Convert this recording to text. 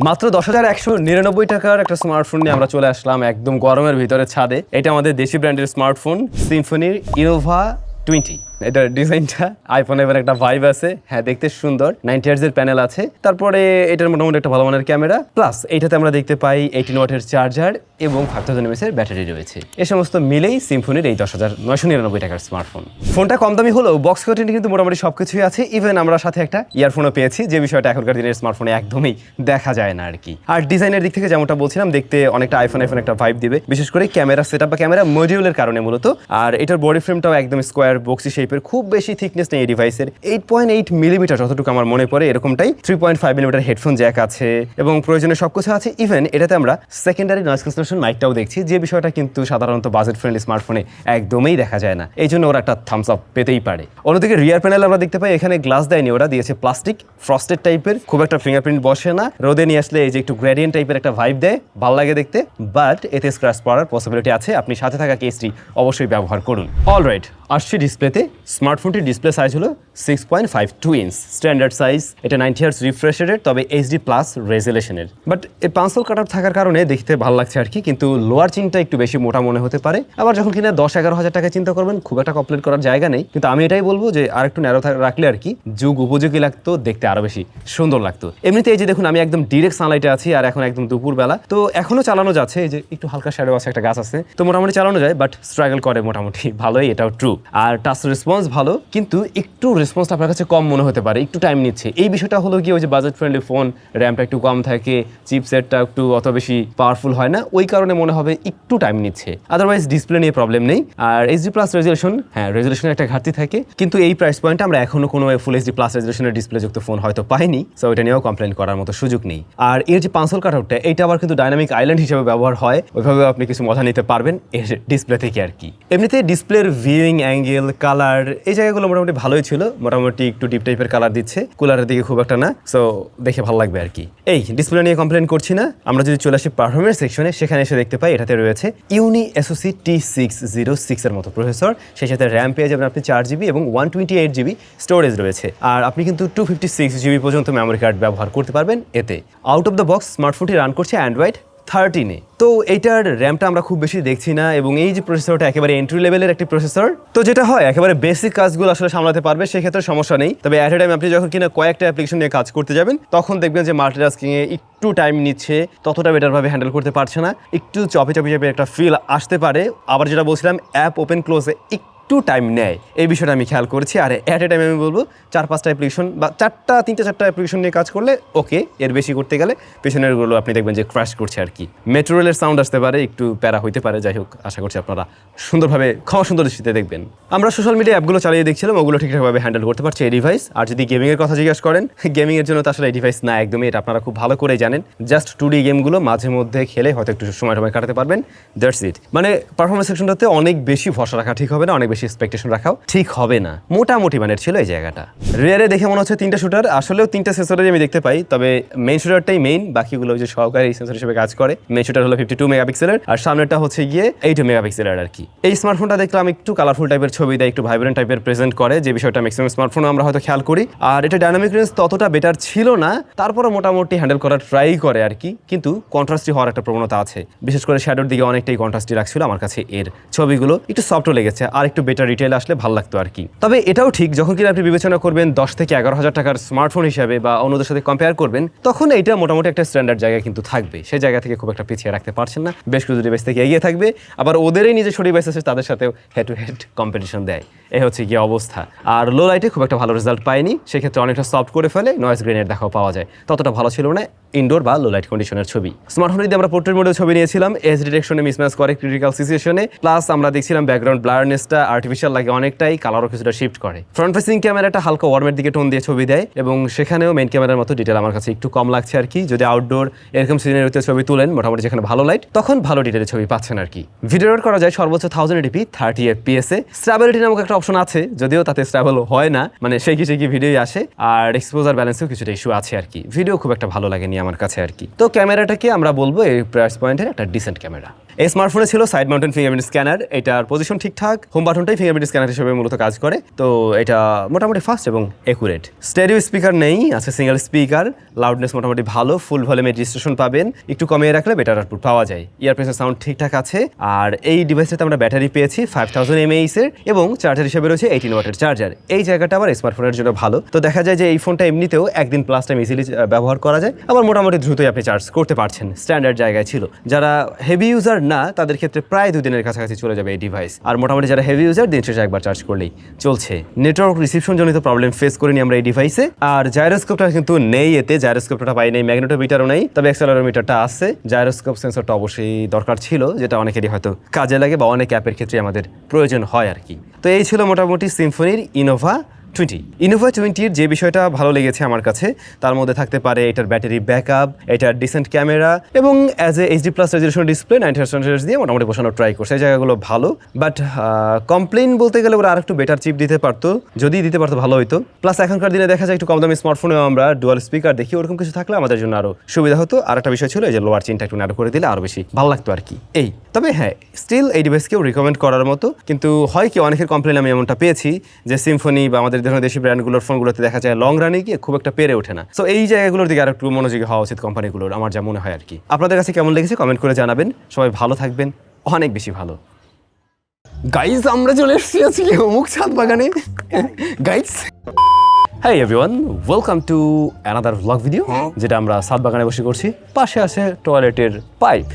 মাত্র দশ হাজার একশো নিরানব্বই টাকার একটা স্মার্টফোন নিয়ে আমরা চলে আসলাম একদম গরমের ভিতরে ছাদে। এটা আমাদের দেশি ব্র্যান্ডের স্মার্টফোন সিম্ফনির ইনোভা টোয়েন্টি এটার ডিজাইনটা আইফোন এবার একটা ভাইব আছে। হ্যাঁ দেখতে সুন্দর। নাইনটি এর প্যানেল আছে। তারপরে এটার মোটামুটি একটা ভালো মানের ক্যামেরা প্লাস এইটাতে আমরা দেখতে পাই এইটিন ওয়াটের চার্জার এবং ফাইভ থাউজেন্ড এমএসের ব্যাটারি রয়েছে। এ সমস্ত মিলেই সিম্ফনির এই দশ হাজার নয়শো নিরানব্বই টাকার স্মার্টফোন ফোনটা কম দামি হলেও বক্স কন্টেন্ট কিন্তু মোটামুটি সব কিছুই আছে। ইভেন আমরা সাথে একটা ইয়ারফোনও পেয়েছি, যে বিষয়টা এখনকার দিনের স্মার্টফোনে একদমই দেখা যায় না আর কি। আর ডিজাইনের দিক থেকে যেমনটা বলছিলাম, দেখতে অনেকটা আইফোন আইফোন একটা ভাইব দিবে। বিশেষ করে ক্যামেরা সেট বা ক্যামেরা মডিউলের কারণে মূলত। আর এটার বডি ফ্রেমটাও একদম স্কোয়ার বক্সি শেপের খুব বেশি থিকনেস নেই এই ডিভাইসের এইট পয়েন্ট এইট মিলিমিটার যতটুকু আমার মনে পড়ে, এরকমটাই three point five millimetre headphone jack আছে এবং প্রয়োজনীয় সব কিছু আছে। ইভেন এটাতে আমরা সেকেন্ডারি নয়েজ ক্যান্সেলেশন মাইকটাও দেখছি, যে বিষয়টা কিন্তু সাধারণত বাজেট ফ্রেন্ডলি স্মার্টফোনে একদমই দেখা যায় না। এই জন্য ওরা একটা থামস আপ পেতেই পারে। অন্যদিকে রিয়ার প্যানেল আমরা দেখতে পাই, এখানে গ্লাস দেয়নি, ওরা দিয়েছে প্লাস্টিক ফ্রস্টেড টাইপের খুব একটা ফিঙ্গারপ্রিন্ট বসে না। রোদে নিয়ে আসলে এই যে একটু গ্রেডিয়েন্ট টাইপের একটা ভাইব দেয়, ভালো লাগে দেখতে। বাট এতে স্ক্র্যাচ পড়ার পসিবিলিটি আছে। আপনি সাথে থাকা কেসটি অবশ্যই ব্যবহার করুন। অলরাইট আসছে ডিসপ্লেতে, স্মার্টফোনটির ডিসপ্লে সাইজ হলো six point five two inch standard size এটা নাইনটি হার্স রিফ্রেশ রেটের তবে এইচডি প্লাস রেজুলেশনের বাট এই পাঁচশো কাটার থাকার কারণে দেখতে ভালো লাগছে আর কি, কিন্তু লোয়ার চিনটা একটু বেশি মোটা মনে হতে পারে। আবার যখন কিনা দশ এগারো হাজার টাকা চিন্তা করবেন, খুব একটা কমপ্লিট করার জায়গা নেই। কিন্তু আমি এটাই বলব যে আর একটু ন্যারো রাখলে আর কি, যুগ উপযোগী লাগতো, দেখতে আরও বেশি সুন্দর লাগতো। এমনিতে এই যে দেখুন, আমি একদম ডিরেক্ট সানলাইটে আছি, আর এখন একদম দুপুরবেলা। তো এখনও চালানো যাচ্ছে, এই যে একটু হালকা শ্যাডো আছে, একটা গাছ আছে। তো মোটামুটি চালানো যায় বাট স্ট্রাগল করে মোটামুটি। ভালোই, এটাও ট্রু আর টাচ রেসপন্স ভালো, কিন্তু একটু রেসপন্স আপনার কাছে কম মনে হতে পারে, একটু টাইম নিচ্ছে। এই বিষয়টা হলো কি ওই যে বাজেট ফ্রেন্ডলি ফোন র্যামটা একটু কম থাকে চিপসেটটা একটু অত বেশি পাওয়ারফুল হয় না, ওই কারণে মনে হবে একটু টাইম নিচ্ছে। আদারওয়াইজ ডিসপ্লে নিয়ে প্রবলেম নেই। আর এইচডি প্লাস রেজুলেশন হ্যাঁ রেজুলেশনের একটা ঘাটতি থাকে, কিন্তু এই প্রাইস পয়েন্টে আমরা এখনও কোনো ফুল এইচডি প্লাস রেজুলেশনের ডিসপ্লে যুক্ত ফোন হয়তো পাইনি সো এটা নিয়েও কমপ্লেন করার মতো সুযোগ নেই। আর এর যে পাঁচল কাটআউটটা এটা আবার কিন্তু ডাইনামিক আইল্যান্ড হিসেবে ব্যবহার হয়, ওইভাবে আপনি কিছু মজা নিতে পারবেন এর ডিসপ্লে থেকে আর কি। এমনিতে ডিসপ্লের ভিউইং অ্যাঙ্গেল কালার এই জায়গাগুলো মোটামুটি ভালোই ছিল। মোটামুটি একটু ডিপ টাইপের কালার দিচ্ছে। কুলারের দিকে খুব একটা না। সো দেখে ভালো লাগবে আর কি। এই ডিসপ্লে নিয়ে কমপ্লেন করছি না। আমরা যদি চলে আসি পারফরমেন্স সেকশনে সেখানে এসে দেখতে পাই, এটাতে রয়েছে Unisoc T six zero সিক্সের মতো প্রসেসর সেই সাথে র্যাম পেয়ে যাবেন আপনি চার জিবি এবং one twenty eight GB storage রয়েছে। আর আপনি কিন্তু টু ফিফটি সিক্স জিবি পর্যন্ত মেমোরি কার্ড ব্যবহার করতে পারবেন এতে। আউট অফ দ্য বক্স স্মার্টফোনটি রান করছে অ্যান্ড্রয়েড থার্টিনে তো এইটার র্যামটা আমরা খুব বেশি দেখছি না এবং এই যে প্রসেসরটা একেবারে এন্ট্রি লেভেলের একটি প্রসেসর, তো যেটা হয়, একেবারে বেসিক কাজগুলো আসলে সামলাতে পারবে, সেক্ষেত্রে সমস্যা নেই। তবে অ্যাট এ টাইম আপনি যখন কিনা কয়েকটা অ্যাপ্লিকেশন নিয়ে কাজ করতে যাবেন, তখন দেখবেন যে মাল্টিটাস্কিংয়ে একটু টাইম নিচ্ছে, ততটা বেটারভাবে হ্যান্ডেল করতে পারছে না। একটু চপে চপে চপে একটা ফিল আসতে পারে। আবার যেটা বলছিলাম অ্যাপ ওপেন ক্লোজে একটু টাইম নেয়। এই বিষয়টা আমি খেয়াল করেছি। আর অ্যাট এ টাইম আমি বলব, চার, পাঁচটা অ্যাপ্লিকেশন বা চারটা, তিনটা, চারটা অ্যাপ্লিকেশন নিয়ে কাজ করলে ওকে এর বেশি করতে গেলে পেছনেরগুলো আপনি দেখবেন যে ক্র্যাশ করছে আর কি। মেট্রো রেলের সাউন্ড আসতে পারে, একটু প্যারা হইতে পারে, যাই হোক, আশা করছি আপনারা সুন্দরভাবে, ক্ষমা সুন্দর দৃষ্টিতে দেখবেন। আমরা সোশ্যাল মিডিয়া অ্যাপগুলো চালিয়ে দেখছিলাম, ওগুলো ঠিকঠাকভাবে হ্যান্ডেল করতে পারছে, এই ডিভাইস আর যদি গেমিংয়ের কথা জিজ্ঞেস করেন গেমিংয়ের জন্য তো আসলে এই ডিভাইস না একদমই, এটা আপনারা খুব ভালো করে জানেন। জাস্ট টু ডি গেমগুলো মাঝে মধ্যে খেলে হয়তো একটু সময় সময় কাটাতে পারবেন দ্যাটস ইট মানে পারফরমেন্স সেকশনটাতে অনেক বেশি ভরসা রাখা ঠিক হবে না, অনেক বেশি এক্সপেকটেশন রাখাও ঠিক হবে না। মোটামুটি মানের ছিল এই জায়গাটা। রিয়ারে দেখে মনে হচ্ছে তিনটা শুটার আসলেও তিনটা সেন্সরেই আমি দেখতে পাই, তবে মেইন শুটারটাই মেইন বাকিগুলো যে সহকারী সেন্সর হিসেবে কাজ করে। মেইন শুটার হলো ফিফটি টু মেগাপিক্সেলের আর সামনেটা হচ্ছে গিয়ে এইট মেগাপিক্সেলের আর কি। এই স্মার্টফোনটা দেখলাম একটু কালারফুল টাইপের ছবি দেয়, একটু ভাইব্রেন্ট টাইপের প্রেজেন্ট করে, যে বিষয়টা ম্যাক্সিমাম স্মার্টফোনে আমরা হয়তো খেয়াল করি। আর এটা ডাইনামিক রেঞ্জ ততটা বেটার ছিল না তারপরে মোটামুটি হ্যান্ডেল করার ট্রাই করে আর কি। কিন্তু কন্ট্রাস্টি হওয়ার একটা প্রবণতা আছে। বিশেষ করে শ্যাডোর দিকে অনেকটাই কন্ট্রাস্টি রাখছিল আমার কাছে এর ছবিগুলো। একটু সফটও লেগেছে আর একটু বেটার রিটেল আসলে ভালো লাগতো আর কি। তবে এটাও ঠিক, যখন কিনা আপনি বিবেচনা করবেন দশ থেকে এগারো হাজার টাকার স্মার্টফোন হিসাবে বা অন্যদের সাথে কম্পেয়ার করবেন, তখন এটা মোটামুটি একটা স্ট্যান্ডার্ড জায়গায় কিন্তু থাকবে। সেই জায়গা থেকে খুব একটা পিছিয়ে রাখতে পারছেন না। বেশ কিছু ডিভাইস থেকে এগিয়ে থাকবে। আবার ওদেরই নিজস্ব ডিভাইস আছে, তাদের সাথেও হেড টু হেড কম্পিটিশন দেয়। এই হচ্ছে গিয়ে অবস্থা। আর লো লাইটে খুব একটা ভালো রেজাল্ট পায়নি। সেক্ষেত্রে অনেকটা সফট করে ফেলে নয়েজ গ্রেনের দেখাও পাওয়া যায়। ততটা ভালো ছিল না। ইনডোর বা লো লাইট কন্ডিশনের ছবি। স্মার্টফোনে যদি আমরা পোর্ট্রেট মোডে ছবি নিয়েছিলাম এজ ডিরেকশনে মিসম্যাচ করে ক্রিটিক্যাল সিচুয়েশনে প্লাস আমরা দেখছিলাম ব্যাকগ্রাউন্ড ব্লারনেসটা আর্টিফিশিয়াল লাগে অনেকটাই কালারও কিছুটা শিফট করে। ফ্রন্ট ফেসিং ক্যামেরাটা হালকা ওয়ার্মের দিকে টোন দিয়ে ছবি দেয়, এবং সেখানেও মেন ক্যামেরার মতো ডিটেল আমার কাছে একটু কম লাগছে আর কি। যদি আউটডোর এরকম সিনারিতে ছবি তুলেন, মোটামুটি যেখানে ভালো লাইট তখন ভালো ডিটেলের ছবি পাচ্ছেন আর কি। ভিডিও রেকর্ড করা যায় সর্বোচ্চ thousand A D P thirty FPS A. Stability নামক একটা অপশন আছে, যদিও তাতে স্ট্যাবল হয় না মানে সেই কিছু কি ভিডিওই আসে, আর এক্সপোজার ব্যালেন্সেও কিছুটা ইস্যু আছে আর কি। ভিডিও খুব একটা ভালো লাগেনি আমার কাছে আর কি। তো ক্যামেরাটাকে আমরা বলব এই প্রাইস পয়েন্টের একটা ডিসেন্ট ক্যামেরা। এই স্মার্টফোনে ছিল সাইড মাউন্টেন ফিঙ্গারপ্রিন্ট স্ক্যানার এটার পজিশন ঠিকঠাক হোম বাটনটাই ফিঙ্গারপ্রিন্ট স্ক্যানার হিসেবে মূলত কাজ করে। তো এটা মোটামুটি ফাস্ট এবং একুরেট স্টেরিও স্পিকার নেই, আছে সিঙ্গেল স্পিকার লাউডনেস মোটামুটি ভালো ফুল ভলিউমে রেজিস্ট্রেশন পাবেন। একটু কমিয়ে রাখলে বেটার আউটপুট পাওয়া যায়। ইয়ারপ্রেসের সাউন্ড ঠিকঠাক আছে, আর এই ডিভাইসটাতে আমরা ব্যাটারি পেয়েছি ফাইভ থাউজেন্ড এমএইস এর, এবং চার্জার হিসেবে রয়েছে এইটিন ওয়াটের চার্জার এই জায়গাটা আবার স্মার্টফোনের জন্য ভালো। তো দেখা যায় যে এই ফোনটা এমনিতেও একদিন প্লাস টাইম ইজিলি ব্যবহার করা যায়। আবার মোটামুটি দ্রুতই আপনি চার্জ করতে পারছেন স্ট্যান্ডার্ড জায়গায় ছিল। যারা হেভি ইউজার না, তাদের ক্ষেত্রে প্রায় দুদিনের কাছাকাছি চলে যাবে এই ডিভাইস আর মোটামুটি যারা হেভি ইউজার দিন শেষে একবার চার্জ করলেই চলছে। নেটওয়ার্ক রিসিপশন জনিত প্রবলেম ফেস করিনি আমরা এই ডিভাইসে আর জাইরোস্কোপটা কিন্তু নেই এতে জাইরোস্কোপটা পাই নেই ম্যাগনেটোমিটারও নেই। তবে অ্যাক্সেলারোমিটারটা আছে। জাইরোস্কোপ সেন্সরটা অবশ্যই দরকার ছিল, যেটা অনেকেরই হয়তো কাজে লাগে বা অনেক অ্যাপের ক্ষেত্রে আমাদের প্রয়োজন হয় আর কি। তো এই ছিল মোটামুটি সিম্ফনির ইনোভা টোয়েন্টি ইনোভা টোয়েন্টির যে বিষয়টা ভালো লেগেছে আমার কাছে, তার মধ্যে থাকতে পারে এটার ব্যাটারি ব্যাকআপ এটার ডিসেন্ট ক্যামেরা এবং as a HD plus resolution display ninety hertz দিয়ে মোটামুটি বসানো ট্রাই করছে। এই জায়গাগুলো ভালো বাট কমপ্লেন বলতে গেলে ওরা আরেকটু বেটার চিপ দিতে পারতো, যদি দিতে পারতো ভালো হতো প্লাস এখনকার দিনে দেখা যায় একটু কম দামি স্মার্টফোনেও আমরা ডুয়াল স্পিকার দেখি, ওরকম কিছু থাকলে আমাদের জন্য আরও সুবিধা হতো। আর একটা বিষয় ছিল যে লোয়ার চিনটা একটু ন্যারো করে দিলে আরও বেশি ভালো লাগতো আর কি। এই, তবে হ্যাঁ স্টিল এই ডিভাইসকেও রিকমেন্ড করার মতো, কিন্তু হয় কি অনেকের কমপ্লেন আমি এমনটা পেয়েছি যে সিম্ফনি বা আমাদের ধরনের দেশি ব্র্যান্ডগুলোর ফোনগুলোতে দেখা যায় লং রানে গিয়ে খুব একটা পেরে ওঠে না। সো এই জায়গাগুলোর দিকে আর একটু মনোযোগী হওয়া উচিত কোম্পানিগুলোর আমার যা মনে হয় আর কি আপনাদের কাছে কেমন লেগেছে কমেন্ট করে জানাবেন। সবাই ভালো থাকবেন অনেক বেশি ভালো। গাইজ আমরা চলে এসেছি আজকে অমুক ছাদ বাগানে। গাইজ হ্যাঁ everyone welcome to another blog video যেটা আমরা সাত বাগানে বসে করছি। পাশে আছে টয়লেটের পাইপ